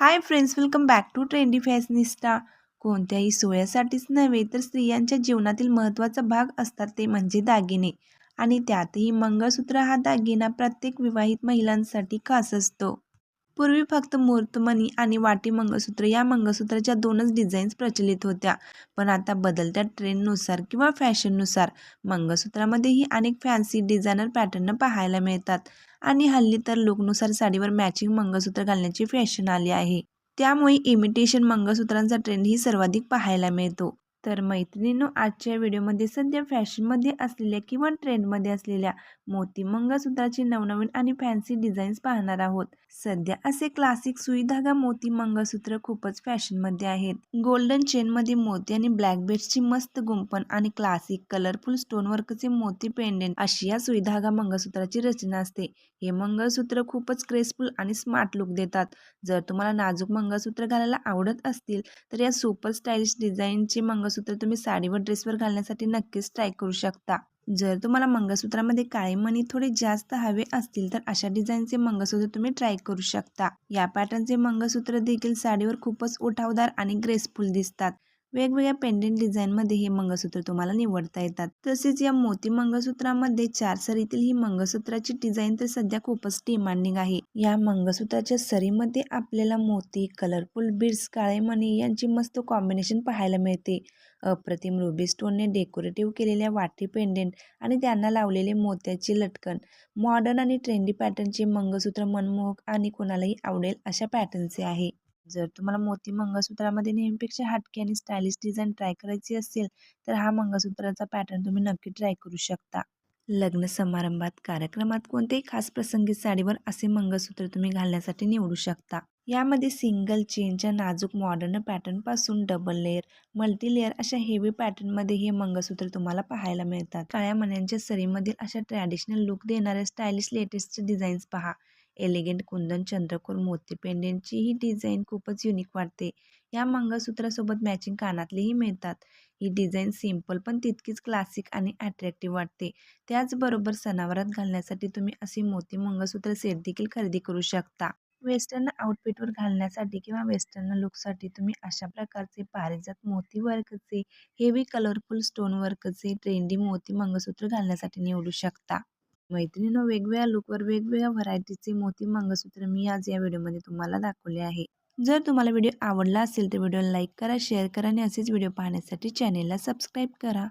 Hi friends welcome back to trendy fashionista कोणत्याही सोहळ्यासाठीच नव्हे तर स्त्रियांच्या जीवनातील महत्त्वाचा भाग असतात ते म्हणजे दागिने. आणि त्यातही मंगळसूत्र हा दागिना प्रत्येक विवाहित महिलांसाठी खास असतो. पूर्वी फक्त मूर्तमणी आणि वाटी मंगळसूत्र या मंगळसूत्राच्या दोनच डिझाईन्स प्रचलित होत्या. पण आता बदलत्या ट्रेंडनुसार किंवा फॅशननुसार मंगळसूत्रामध्येही अनेक फॅन्सी डिझायनर पॅटर्न पाहायला मिळतात. आणि हल्ली तर लुकनुसार साडीवर मॅचिंग मंगळसूत्र घालण्याची फॅशन आली आहे. त्यामुळे इमिटेशन मंगळसूत्रांचा ट्रेंड ही सर्वाधिक पाहायला मिळतो. तर मैत्रिणींनो आजच्या व्हिडिओमध्ये सध्या फॅशनमध्ये असलेल्या किंवा ट्रेंडमध्ये असलेल्या मोती मंगळसूत्राचे नवनवीन आणि फॅन्सी डिझाईन्स पाहणार आहोत. सध्या असे क्लासिक सुई धागा मोती मंगळसूत्र खूपच फॅशनमध्ये आहेत. गोल्डन चेनमध्ये मोती आणि ब्लॅक बेड्सची मस्त गुंपण आणि क्लासिक कलरफुल स्टोनवर्कचे मोती पेंडेंट अशी या सुई धागा मंगळसूत्राची रचना असते. हे मंगळसूत्र खूपच ग्रेसफुल आणि स्मार्ट लुक देतात. जर तुम्हाला नाजूक मंगळसूत्र घालायला आवडत असतील तर या सुपर स्टाईलिश डिझाईनचे मंगळ मंगळसूत्र तुम्ही साडीवर ड्रेसवर घालण्यासाठी नक्कीच ट्राय करू शकता. जर तुम्हाला मंगळसूत्रामध्ये काळे मणी थोडे जास्त हवे असतील तर अशा डिझाईनचे मंगळसूत्र तुम्ही ट्राय करू शकता. या पॅटर्नचे मंगळसूत्र देखील साडीवर खूपच उठावदार आणि ग्रेसफुल दिसतात. वेगवेगळ्या पेंडेंट डिझाईनमध्ये हे मंगळसूत्र तुम्हाला निवडता येतात. तसेच या मोती मंगळसूत्रामध्ये चार सरीतील ही मंगळसूत्राची डिझाईन तर सध्या खूपच डिमांडिंग आहे. या मंगळसूत्राच्या सरीमध्ये आपल्याला मोती कलरफुल बीड्स काळे मणी यांची मस्त कॉम्बिनेशन पाहायला मिळते. अप्रतिम रुबी स्टोनने डेकोरेटिव्ह केलेल्या वाटी पेंडेंट आणि त्यांना लावलेले मोत्याचे लटकन मॉडर्न आणि ट्रेंडी पॅटर्नचे मंगळसूत्र मनमोहक आणि कोणालाही आवडेल अशा पॅटर्नचे आहे. जर तुम्हाला मोती मंगळसूत्रामध्ये नेहमीपेक्षा हटके आणि स्टायलिश डिझाईन ट्राय करायची असेल तर हा मंगळसूत्राचा पॅटर्न तुम्ही नक्की ट्राय करू शकता. लग्न समारंभात कार्यक्रमात कोणत्याही खास प्रसंगी साडीवर असे मंगळसूत्र तुम्ही घालण्यासाठी निवडू शकता. यामध्ये सिंगल चेनच्या नाजूक मॉडर्न पॅटर्नपासून डबल लेअर मल्टी लेअर अशा हेवी पॅटर्नमध्ये हे मंगळसूत्र तुम्हाला पाहायला मिळतात. काळ्या मण्यांच्या सरीमधील अशा ट्रॅडिशनल लुक देणाऱ्या स्टायलिश लेटेस्ट डिझाईन्स पहा. एलिगंट कुंदन चंद्रकोर मोती पेंडेंटची ही डिझाईन खूपच युनिक वाटते. या मंगळसूत्रासोबत मॅचिंग कानातलेही मिळतात. ही डिझाईन सिंपल पण तितकीच क्लासिक आणि अट्रॅक्टिव्ह वाटते. त्याचबरोबर सणावारात घालण्यासाठी तुम्ही असे मोती मंगळसूत्र सेट देखील खरेदी करू शकता. वेस्टर्न आउटफिटवर घालण्यासाठी किंवा वेस्टर्न लुकसाठी तुम्ही अशा प्रकारचे पारिजात मोती वर्कचे हेवी कलरफुल स्टोन वर्कचे ट्रेंडी मोती मंगळसूत्र घालण्यासाठी निवडू शकता. मैत्रिणीनं वेगवेगळ्या लुकवर वेगवेगळ्या व्हरायटीचे मोती मंगळसूत्र मी आज या व्हिडिओमध्ये तुम्हाला दाखवले आहे. जर तुम्हाला व्हिडिओ आवडला असेल तर व्हिडिओला लाईक करा शेअर करा आणि असेच व्हिडिओ पाहण्यासाठी चॅनेलला सबस्क्राईब करा.